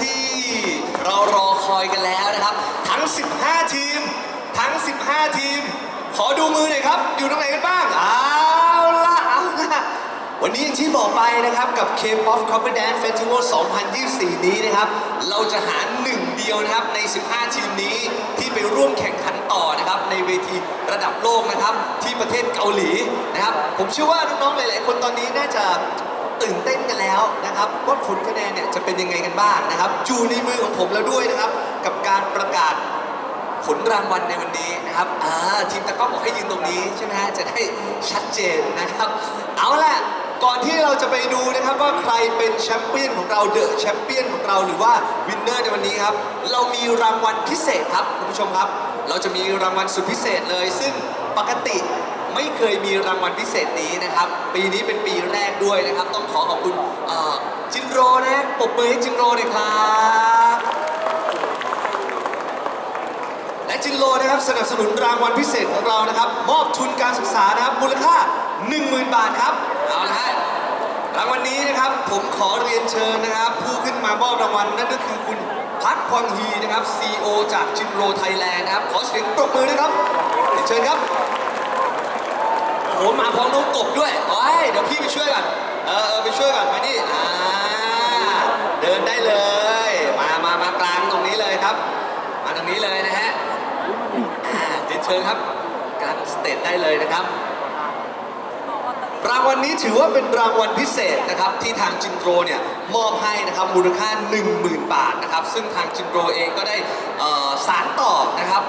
ที่เรารอคอยกันแล้วนะครับ ทั้ง 15 ทีม ทั้ง 15 ทีม ขอดูมือหน่อยครับ อยู่ตรงไหนกันบ้างเอาละเอาละวันนี้อย่างที่บอกไปนะครับ กับ K-POP Cover Dance Festival 2024 นี้นะครับ เราจะหาหนึ่งเดียวนะครับใน 15 ทีมนี้ที่ไปร่วมแข่งขันต่อนะครับ ในเวทีระดับโลกนะครับ ที่ประเทศเกาหลีนะครับ ผมเชื่อว่าน้องๆหลาย ๆ คนตอนนี้น่าจะ ตื่นเต้นกันแล้วนะครับว่าผลคะแนนเนี่ยจะเป็นยังไงกันบ้างนะครับอยู่ในมือของผมแล้วด้วยนะครับ กับการประกาศผลรางวัลในวันนี้นะครับอ่าทีมตะก้อบอกให้ยืนตรงนี้ใช่ไหมฮะจะได้ชัดเจนนะครับ เอาล่ะก่อนที่เราจะไปดูนะครับว่าใครเป็นแชมเปี้ยนของเราเดอะแชมเปี้ยนของเราหรือว่าวินเนอร์ในวันนี้ครับ เรามีรางวัลพิเศษครับคุณผู้ชมครับ เราจะมีรางวัลสุดพิเศษเลย ซึ่งปกติ ไม่เคยมีรางวัลพิเศษนี้นะครับ ปีนี้เป็นปีแรกด้วยนะครับ ต้องขอขอบคุณเอ่อจินโรนะปรบมือให้จินโรเลยครับ และจินโรนะครับสนับสนุนรางวัลพิเศษของเรานะครับ มอบทุนการศึกษานะครับมูลค่า 10,000 บาทครับเอาละฮะรางวัลนี้นะครับผมขอเรียนเชิญนะครับ ผู้ขึ้นมามอบรางวัลนั่นก็คือคุณพักควังฮีนะครับ CEO จากจินโรไทยแลนด์นะครับ ขอเสียงปรบมือนะครับเรียนเชิญครับ อ้โหมาพร้อมน้องกบด้วยโอ้ยเดี๋ยวพี่ไปช่วยก่อนเออเออไปช่วยก่อนมานี่อ่าเดินได้เลย มามามากลางตรงนี้เลยครับ มาตรงนี้เลยนะฮะอ่าเรียนเชิญครับกลางสเตจได้เลยนะครับ รางวัลนี้ถือว่าเป็นรางวัลพิเศษนะครับ ที่ทางจินโตรเนี่ยมอบให้นะครับมูลค่า 10,000 บาทนะครับ ซึ่งทางจินโตรเองก็ได้เอ่อสารต่อนะครับ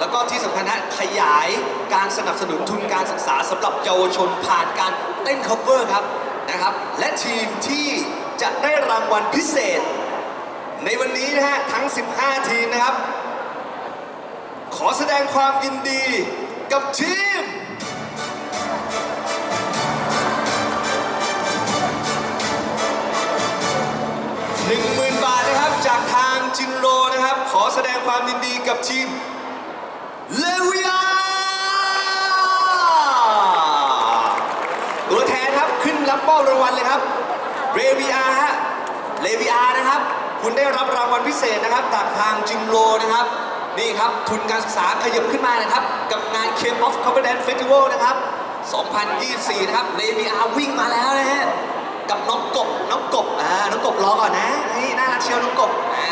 แล้วก็ที่สำคัญนะขยายการสนับสนุนทุนการศึกษาสำหรับเยาวชนผ่านการเต้น cover ครับนะครับ และทีมที่จะได้รางวัลพิเศษ ในวันนี้นะฮะทั้ง 15 ทีมนะครับ ขอแสดงความยินดีกับทีม10,000บาทนะครับจากทางจินโรนะครับ ขอแสดงความยินดีกับทีม เลวิอาตัวแทนครับขึ้นรับมอบรางวัลเลยครับเรวิอาฮะเลวิอานะครับ คุณได้รับรางวัลพิเศษนะครับจากทางจินโรนะครับ นี่ครับทุนการศึกษาขยับขึ้นมานะครับ กับงาน c a m of Confidence Festival นะครับ 2024 นะครับเลวิอาวิ่งมาแล้วนะฮะกับน้องกบน้องกบอ่าน้องกบรอก่อนนะนี่น่ารักเชียวน้องกบอ่า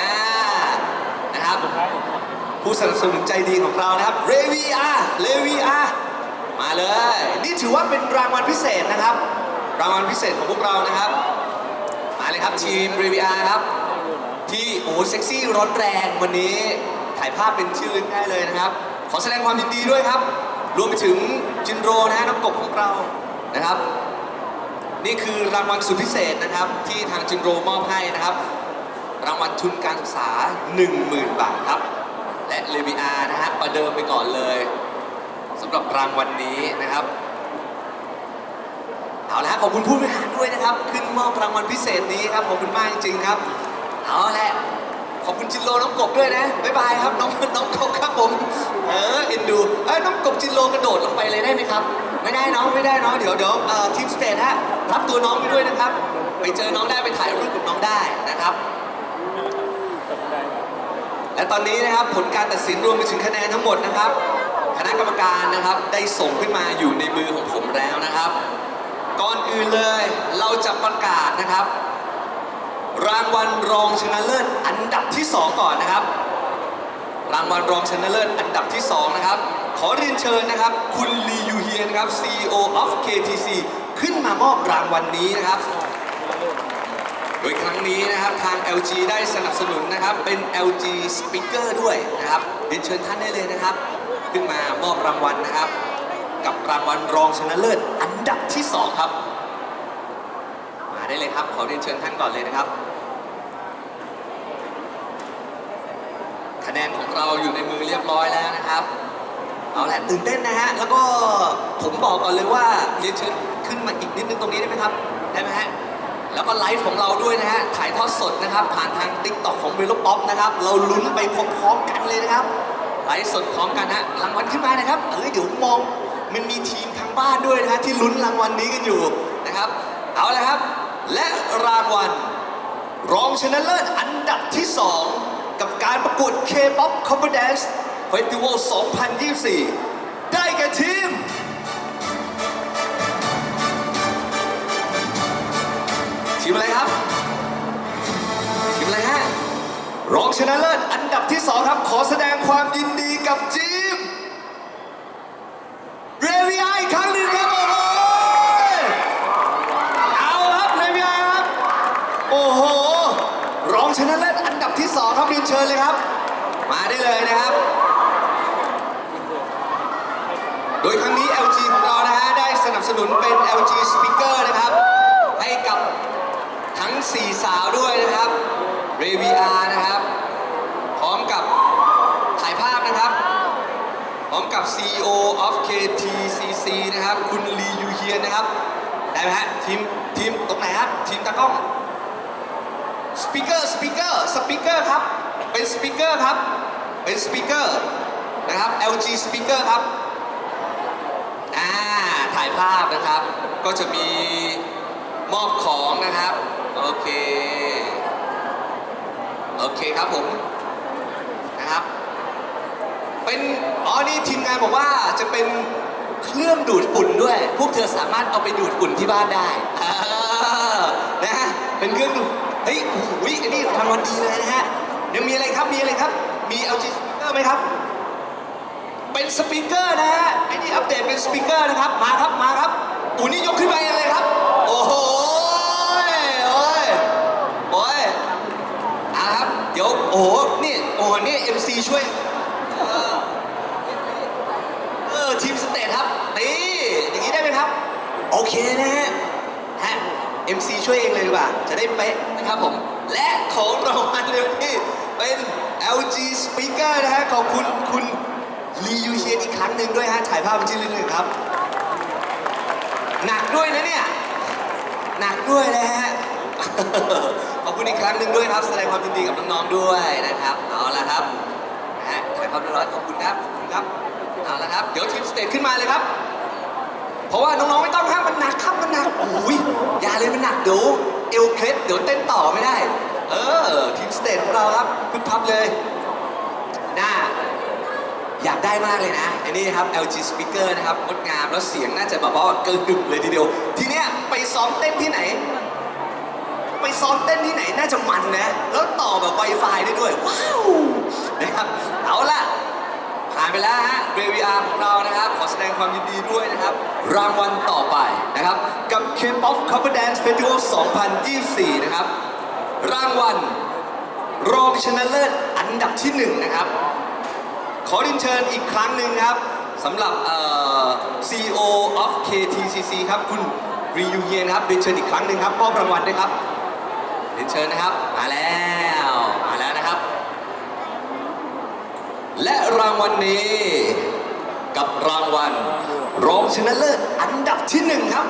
นะครับ ผู้สนับสนุนใจดีของเรานะครับเรวีอาเลวีอามาเลย นี่ถือว่าเป็นรางวัลพิเศษนะครับ รางวัลพิเศษของพวกเรานะครับ มาเลยครับทีมเรวีอาครับ ที่โอ้เซ็กซี่ร้อนแรงวันนี้ถ่ายภาพเป็นชื่อได้เลยนะครับ ขอแสดงความยินดีด้วยครับ รวมไปถึงจินโรนะฮะน้องกบของเรานะครับ นี่คือรางวัลสุดพิเศษนะครับ ที่ทางจินโรมอบให้นะครับ รางวัลทุนการศึกษา 10,000 บาทครับ เลวิอานะฮะประเดิมไปก่อนเลยสำหรับรางวัลนี้นะครับ เอาละขอบคุณผู้บริหารด้วยนะครับ ขึ้นมอบรางวัลพิเศษนี้ครับขอบคุณมากจริงๆครับ เอาละขอบคุณจินโรน้องกบด้วยนะบ๊ายบายครับน้องน้องกบครับผมเออเอ็นดูเอ้ยน้องกบจินโรกระโดดลงไปเลยได้ไหมครับ ไม่ได้น้องไม่ได้น้องเดี๋ยวเดี๋ยวทีมสเตทฮะรับตัวน้องไปด้วยนะครับ ไปเจอน้องได้ไปถ่ายรูปกับน้องได้นะครับ และตอนนี้นะครับผลการตัดสินรวมไปถึงคะแนนทั้งหมดนะครับ คณะกรรมการนะครับได้ส่งขึ้นมาอยู่ในมือของผมแล้วนะครับ ก่อนอื่นเลยเราจะประกาศนะครับ รางวัลรองชนะเลิศอันดับที่ 2 ก่อนนะครับ รางวัลรองชนะเลิศอันดับที่ 2 นะครับ ขอเรียนเชิญนะครับ คุณลียูเฮียนะครับ CEO of KTC ขึ้นมามอบรางวัลนี้นะครับ โดยครั้งนี้นะครับทาง LG ได้สนับสนุนนะครับเป็น LG Speaker ด้วยนะครับเรียนเชิญท่านได้เลยนะครับ ขึ้นมามอบรางวัลนะครับ กับรางวัลรองชนะเลิศอันดับที่ 2 ครับ มาได้เลยครับ ขอเรียนเชิญท่านก่อนเลยนะครับ คะแนนของเราอยู่ในมือเรียบร้อยแล้วนะครับเอาแหละตื่นเต้นนะฮะแล้วก็ผมบอกก่อนเลยว่าเรียนเชิญขึ้นมาอีกนิดนึงตรงนี้ได้ไหมครับได้ไหมฮะ แล้วก็ไลฟ์ของเราด้วยนะฮะถ่ายทอดสดนะครับ ผ่านทาง t ิ k t o k ของเบล o ป๊อปนะครับ เราลุ้นไปพร้อมๆกันเลยนะครับไลฟ์สดพร้อมกันฮะรางวัลขึ้นมานะครับเอ้ยเดี๋ยวมองมันมีทีมทางบ้านด้วยนะฮะที่ลุ้นรางวัลนี้กันอยู่นะครับ เอาละครับ และรางวัล รองชนะเลิศอันดับที่ 2 กับการประกวด K-POP Cover Dance Festival 2024 ได้แก่ทีม ทีมอะไรครับทีมอะไรฮะรองชนะเลิศอันดับที่2ครับขอแสดงความยินดีกับทีมเรวิไออีกครั้งหนึ่งครับโอ้โหเอาครับเรวิไอครับโอ้โหรองชนะเลิศอันดับที่2ครับเรียนเชิญเลยครับ มาได้เลยนะครับ โดยครั้งนี้ LG ของเรานะฮะได้สนับสนุนเป็น LG Speaker นะครับ ทั้ง4สาวด้วยนะครับเรวิอานะครับ พร้อมกับถ่ายภาพนะครับ พร้อมกับ CEO of KTCC นะครับ คุณลียูเฮียนนะครับ ได้ไหมฮะทีมทีมตรงไหนครับทีมตากล้องสปีกเกอร์สปีกเกอร์สปีกเกอร์ครับ เป็นสปีกเกอร์ครับ เป็นสปีกเกอร์นะครับ LG สปีกเกอร์ครับอ่าถ่ายภาพนะครับ ก็จะมีมอบของนะครับ โอเค โอเคครับผมนะครับ เป็นอ๋อนี่ทีมงานบอกว่าจะเป็นเครื่องดูดฝุ่นด้วย พวกเธอสามารถเอาไปดูดฝุ่นที่บ้านได้อ่านะฮะเป็นเครื่องดูดเฮ้ยโอ้โหอันนี้ทำวันดีเลยนะฮะยังมีอะไรครับมีอะไรครับ มี LG speaker ไหมครับ เป็นสปีกเกอร์นะฮะไอ้นี่อัปเดตเป็นสปีกเกอร์นะครับมาครับมาครับอูนี่ยกขึ้นไปเลยครับ โอ้โหโอ้ย โอ้ยเอาละครับ เดี๋ยว โอ้โหนี่โอ้โหนี่ MC ช่วยเออเออทีมสเตทครับนี่อย่างนี้ได้ไหมครับ โอเคนะฮะฮะ MC ช่วยเองเลยดีกว่า จะได้เป๊ะนะครับผม และของรางวัลในวันนี้เป็น LG Speaker นะฮะขอบคุณคุณลียูเชียนอีกครั้งหนึ่งด้วยฮะถ่ายภาพเป็นที่ระลึกครับ หนักด้วยนะเนี่ย หนักด้วยนะฮะ คุณอีกครั้งหนึ่งด้วยครับ แสดงความยินดีกับน้องๆด้วยนะครับ เอาละครับนะฮะถ่ายภาพเรียบร้อยขอบคุณครับขอบคุณครับ เอาละครับ เดี๋ยวทีมสเตจขึ้นมาเลยครับ เพราะว่าน้องๆไม่ต้องห้ามมันหนักครับมันหนักโอ้ยอย่าเลยมันหนักเดี๋ยวเอวเคล็ดเดี๋ยวเต้นต่อไม่ได้ เออทีมสเตจของเราครับพึบพับเลยหน้าอยากได้มากเลยนะไอ้นี่ครับ LG speaker นะครับงดงามแล้วเสียงน่าจะแบบว่าเกระหึ่มเลยทีเดียว ทีเนี้ยไปซ้อมเต้นที่ไหน ไปซ้อมเต้นที่ไหนน่าจะมันนะ แล้วต่อแบบ Wi-Fi ได้ด้วย ว้าวนะครับ เอาล่ะ ผ่านไปแล้วฮะ VVR ของเรานะครับ ขอแสดงความยินดีด้วยนะครับ รางวัลต่อไปนะครับ กับ K-POP Cover Dance Festival 2024 นะครับ รางวัลรองชนะเลิศอันดับที่หนึ่งนะครับ ขอเรียนเชิญอีกครั้งหนึ่งครับสำหรับเอ่อ CEO of KTCC ครับ คุณรียูเยนครับเรียนเชิญอีกครั้งหนึ่งครับมอบรางวัลด้วยครับ ยนเชิญนะครับ มาแล้ว มาแล้วนะครับ และรางวัลนี้ กับรางวัลรองชนะเลิศอันดับที่หนึ่งครับ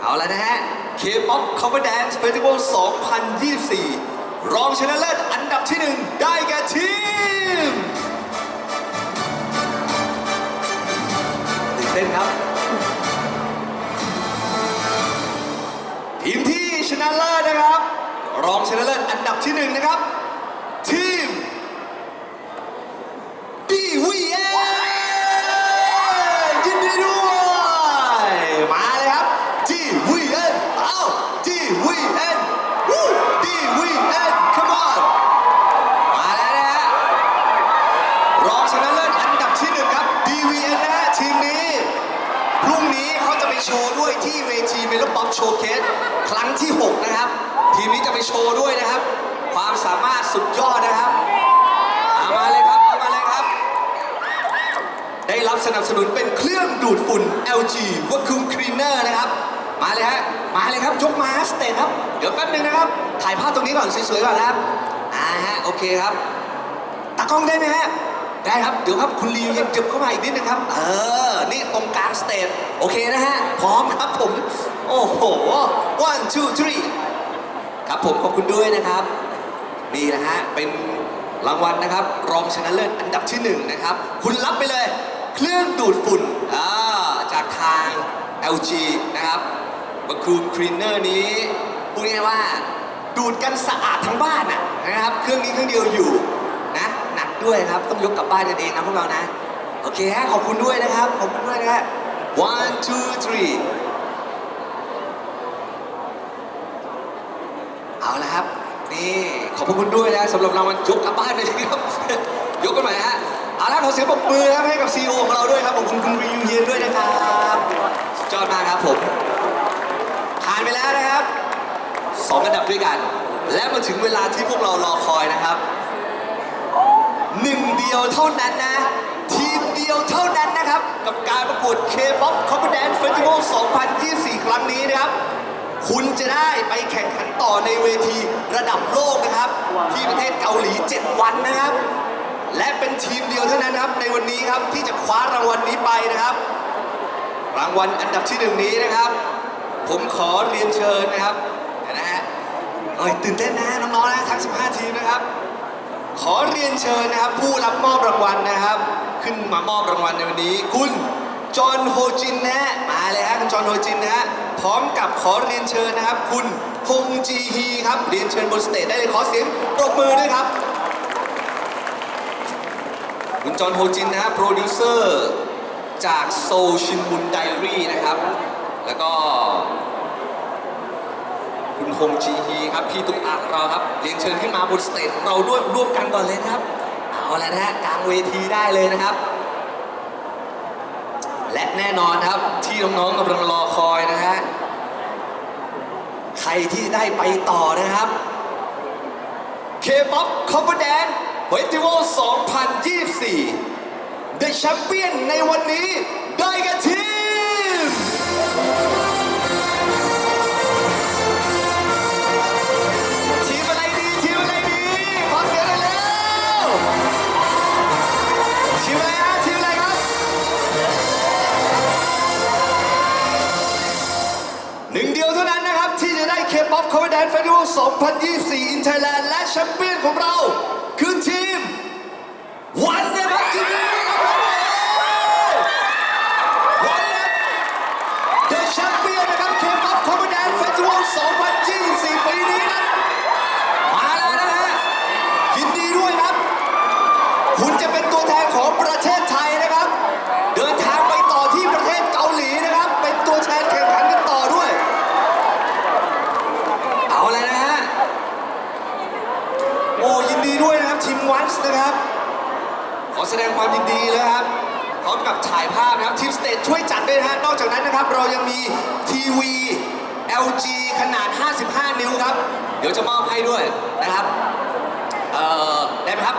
เอาละนะฮะ K-POP Cover Dance Festival 2024 รองชนะเลิศอันดับที่หนึ่งได้แก่ทีมตื่นเต้นครับ ชนะเลิศนะครับ รองชนะเลิศอันดับที่หนึ่งนะครับ ทีม DVN ยินดีด้วย มาเลยครับ DVN เอา DVN วู้ DVN come on มาแล้วนะฮะรองชนะเลิศอันดับที่หนึ่งครับ DVN นะฮะทีมนี้ พรุ่งนี้เขาจะไปโชว์ด้วยที่เวทีเมลป๊อปโชว์เคส ครั้งที่ 6 นะครับ ทีมนี้จะไปโชว์ด้วยนะครับ ความสามารถสุดยอดนะครับเอามาเลยครับเอามาเลยครับ ได้รับสนับสนุนเป็นเครื่องดูดฝุ่น LG Vacuum Cleaner นะครับ มาเลยฮะมาเลยครับยกมาสเตทครับ เดี๋ยวแป๊บนึงนะครับ ถ่ายภาพตรงนี้ก่อนสวยๆก่อนนะครับอ่าฮะโอเคครับตากล้องได้ไหมฮะ ได้ครับ เดี๋ยวครับคุณลียังเก็บเข้ามาอีกนิดนึงครับ เออ นี่ตรงกลางสเตจโอเคนะฮะ พร้อมครับผม โอ้โห one two three ครับผมขอบคุณด้วยนะครับ นี่นะฮะ เป็นรางวัลนะครับ รองชนะเลิศอันดับที่หนึ่งนะครับ คุณรับไปเลย เครื่องดูดฝุ่นอ่าจากทาง LG นะครับวัคคูมคลีนเนอร์นี้พูดง่ายว่าดูดกันสะอาดทั้งบ้านอะนะครับ เครื่องนี้เครื่องเดียวอยู่ ด้วยครับ ต้องยกกลับบ้านกันเองนะพวกเรานะ โอเคฮะขอบคุณด้วยนะครับ ขอบคุณด้วยนะฮะ one two three เอาละครับ นี่ขอบคุณด้วยนะสำหรับรางวัลยกกลับบ้านเลยครับ ยกกันใหม่ฮะเอาละขอเสียงปรบมือครับให้กับซีอของเราด้วยครับขอบคุณคุณรีวิวเฮียนด้วยนะครับสุดยอดมากครับผมผ่านไปแล้วนะครับสองอันดับด้วยกัน และมาถึงเวลาที่พวกเรารอคอยนะครับ หนึ่งเดียวเท่านั้นนะ ทีมเดียวเท่านั้นนะครับ กับการประกวด K-POP Confidence Festival 2024 ครั้งนี้นะครับ คุณจะได้ไปแข่งขันต่อในเวทีระดับโลกนะครับ ที่ประเทศเกาหลี 7 วันนะครับ และเป็นทีมเดียวเท่านั้นนะครับในวันนี้ครับที่จะคว้ารางวัลนี้ไปนะครับ รางวัลอันดับที่หนึ่งนี้นะครับ ผมขอเรียนเชิญนะครับเดี๋ยวนะฮะเอ้ยตื่นเต้นนะน้องๆนะทั้ง 15 ทีมนะครับ ขอเรียนเชิญนะครับ ผู้รับมอบรางวัลนะครับ ขึ้นมามอบรางวัลในวันนี้ คุณจอห์นโฮจินนะฮะมาเลยฮะคุณจอห์นโฮจินนะฮะพร้อมกับขอเรียนเชิญนะครับ คุณฮงจีฮีครับเรียนเชิญบนสเตจได้เลยขอเสียงปรบมือด้วยครับ คุณจอห์นโฮจินนะฮะโปรดิวเซอร์จากโซชินบุนไดรี่นะครับ แล้วก็ คุณฮงจีฮีครับพี่ตุ๊กตาของเราครับเรียนเชิญขึ้นมาบนสเตจของเราด้วยร่วมกันก่อนเลยนะครับ เอาละนะฮะกลางเวทีได้เลยนะครับ และแน่นอนครับที่น้องๆกำลังรอคอยนะฮะใครที่ได้ไปต่อนะครับ K-POP Cover Dance Festival 2024 The Champion ในวันนี้ได้กับทีม 2024 in Thailand และแชมเปี้ยนของเรา คือทีม วันนะครับทีมนี้วันนะ The Champion นะครับ K-POP Cover Dance Festival 2024 ปีนี้นะ มาแล้วนะฮะยินดีด้วยครับ คุณจะเป็นตัวแทนของประเทศไทยนะครับ เดินทางไปต่อที่ประเทศเกาหลีนะครับ เป็นตัวแทนแข่งขันกันต่อด้วย เอาเลยนะฮะ โอ้ยินดีด้วยนะครับทีมวันส์นะครับ ขอ แสดงความยินดีเลยครับพร้อมกับถ่ายภาพนะครับทีมสเตจช่วยจัดด้วยนะฮะนอกจากนั้นนะครับ เรายังมีทีวี LG ขนาด 55 นิ้วครับ เดี๋ยวจะมอบให้ด้วยนะครับเอ่อได้ไหมครับ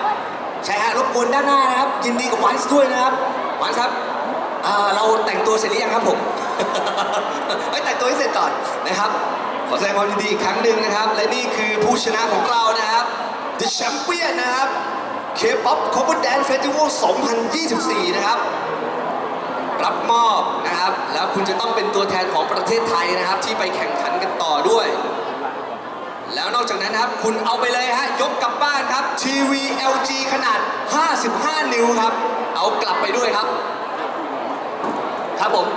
ใช่ฮะรบกวนด้านหน้านะครับ ยินดีกับวันส์ด้วยนะครับวันส์ครับเอ่อเราแต่งตัวเสร็จหรือยังครับผม ไม่แต่งตัวให้เสร็จก่อนนะครับ ขอแสดงความยินดีอีกครั้งหนึ่งนะครับ และนี่คือผู้ชนะของเรานะครับ The Champion นะครับ K-POP Cover Dance Festival 2024 นะครับ รับมอบนะครับ แล้วคุณจะต้องเป็นตัวแทนของประเทศไทยนะครับ ที่ไปแข่งขันกันต่อด้วย แล้วนอกจากนั้นนะครับ คุณเอาไปเลยฮะ ยกกลับบ้านครับ ทีวี LG ขนาด 55 นิ้วครับ เอากลับไปด้วยครับ ครับผม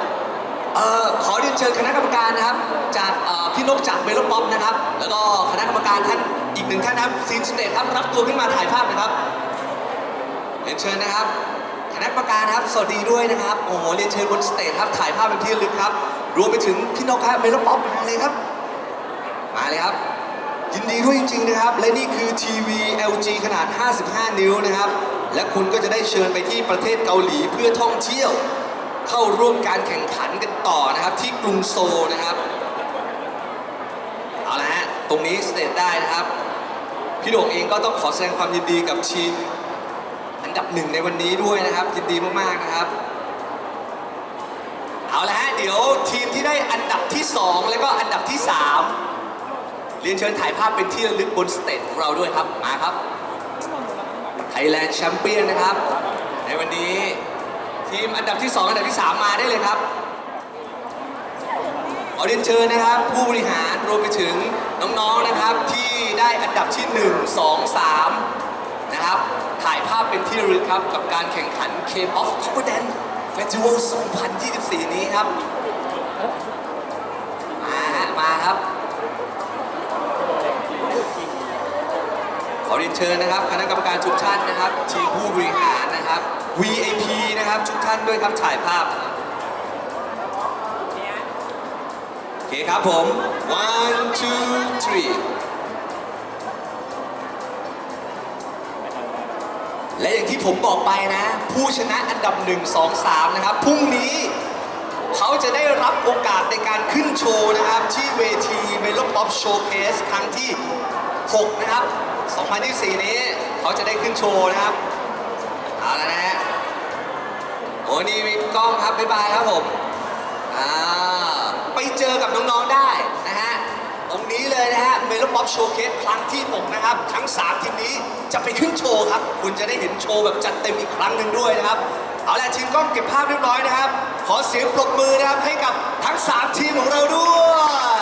เอ่อ ขอเรียนเชิญคณะกรรมการนะครับ จากพี่นกจากเมโลป๊อปนะครับ แล้วก็คณะกรรมการท่านอีกหนึ่งท่านนะครับซีนสเตทครับรับตัวขึ้นมาถ่ายภาพนะครับ เรียนเชิญนะครับคณะกรรมการครับ สวัสดีด้วยนะครับ โอ้โห เรียนเชิญบนสเตจครับ ถ่ายภาพเป็นที่ระลึกครับ รวมไปถึงพี่นกครับเมโลป๊อปมาเลยครับ มาเลยครับ ยินดีด้วยจริง ๆ นะครับ และนี่คือทีวี LG ขนาด 55 นิ้วนะครับ และคุณก็จะได้เชิญไปที่ประเทศเกาหลีเพื่อท่องเที่ยว เข้าร่วมการแข่งขันกันต่อนะครับ ที่กรุงโซลนะครับ เอาละฮะ ตรงนี้สเตจได้นะครับ พี่โด่งเองก็ต้องขอแสดงความยินดีกับทีม ดับหนึ่งในวันนี้ด้วยนะครับยินดีมากๆนะครับ เอาละฮะเดี๋ยวทีมที่ได้อันดับที่ 2 แล้วก็อันดับที่ 3 เรียนเชิญถ่ายภาพเป็นที่ระลึกบนสเตจของเราด้วยครับมาครับ Thailand Champion นะครับ ในวันนี้ทีมอันดับที่ 2 อันดับที่ 3 มาได้เลยครับขอเรียนเชิญนะครับ ผู้บริหารรวมไปถึงน้องๆนะครับที่ได้อันดับที่ 1 2 3 ครับ ถ่ายภาพเป็นที่ระลึกครับ กับการแข่งขัน K-pop Cover Dance Festival 2024 นี้ครับ มามาครับ ขอเรียนเชิญนะครับ คณะกรรมการทุกท่านนะครับ ทีมผู้บริหารนะครับ VIP นะครับทุกท่านด้วยครับถ่ายภาพโอเคครับผม one two three และอย่างที่ผมบอกไปนะ ผู้ชนะอันดับ 1 2 3 นะครับพรุ่งนี้เขาจะได้รับโอกาสในการขึ้นโชว์นะครับ ที่เวที m e l o Pop Showcase ครั้งที่ 6 นะครับ 2024 นี้เขาจะได้ขึ้นโชว์นะครับ เอาล้วนะฮะโอ้นี่มีกล้องครับ บ๊ายบายครับผม อ่า ไปเจอกับน้อง ๆ ได้นะฮะ ตรงนี้เลยนะฮะ m e l o Pop Showcase ครั้งที่ 6 นะครับ ทั้ง 3 ทีมนี้จะไปขึ้นโชว์ครับ คุณจะได้เห็นโชว์แบบจัดเต็มอีกครั้งหนึ่งด้วยนะครับ เอาละทีมกล้องเก็บภาพเรียบร้อยนะครับ ขอเสียงปรบมือนะครับให้กับทั้ง 3 ทีมของเราด้วย